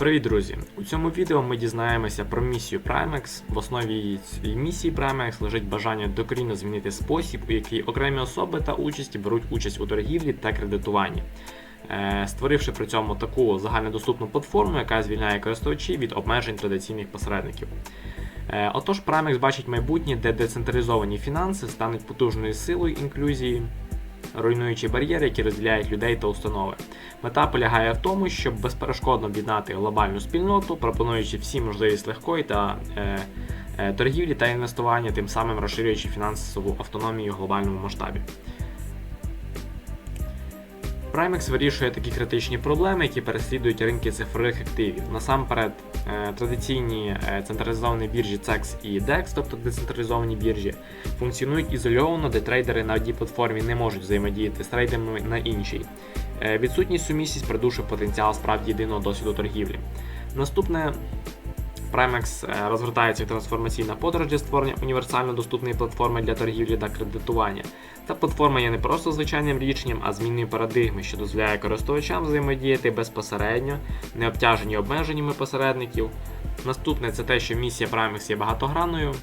Привіт, друзі! У цьому відео ми дізнаємося про місію Primex. В основі цієї місії Primex лежить бажання докорінно змінити спосіб, у який окремі особи та участі беруть участь у торгівлі та кредитуванні, Е, створивши при цьому таку загальнодоступну платформу, яка звільняє користувачів від обмежень традиційних посередників. Е, Отож, Primex бачить майбутнє, де децентралізовані фінанси стануть потужною силою інклюзії, руйнуючи бар'єри, які розділяють людей та установи. Мета полягає в тому, щоб безперешкодно об'єднати глобальну спільноту, пропонуючи всі можливість легкої та е, е, торгівлі та інвестування, тим самим розширюючи фінансову автономію в глобальному масштабі. Primex вирішує такі критичні проблеми, які переслідують ринки цифрових активів. Насамперед, е, традиційні е, централізовані біржі CEX і DEX, тобто децентралізовані біржі, функціонують ізольовано, де трейдери на одній платформі не можуть взаємодіяти з трейдерами на іншій. Е, Відсутність сумісність придушує потенціал справді єдиного досвіду торгівлі. Наступне Primex е, розгортається трансформаційна подорож для створення універсально доступної платформи для торгівлі та кредитування. Ця платформа є не просто звичайним рішенням, а змінною парадигми, що дозволяє користувачам взаємодіяти безпосередньо, не обтяжені обмеженнями посередників. Наступне це те, що місія Primex є багатогранною,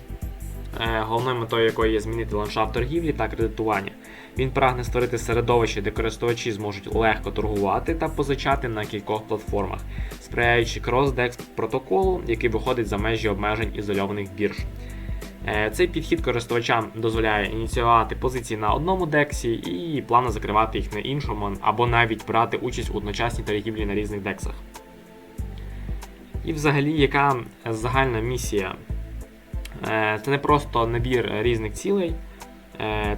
е, головною метою якої є змінити ландшафт торгівлі та кредитування. Він прагне створити середовище, де користувачі зможуть легко торгувати та позичати на кількох платформах, сприяючи крос-декс протоколу, який виходить за межі обмежень ізольованих бірж. Е, Цей підхід користувачам дозволяє ініціювати позиції на одному дексі і плавно закривати їх на іншому, або навіть брати участь у одночасній торгівлі на різних дексах. І взагалі, яка загальна місія? Е, Це не просто набір різних цілей,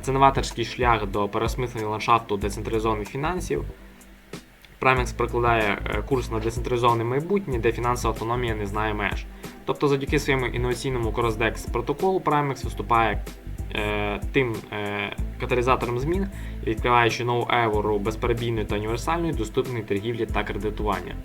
це новаторський шлях до переосмислення ландшафту децентралізованих фінансів. Primex прокладає е, курс на децентралізоване майбутнє, де фінансова автономія не знає меж. Тобто, завдяки своєму інноваційному CrossDex протоколу Primex виступає е, тим е, каталізатором змін, відкриваючи нову еру безперебійної та універсальної доступної торгівлі та кредитування.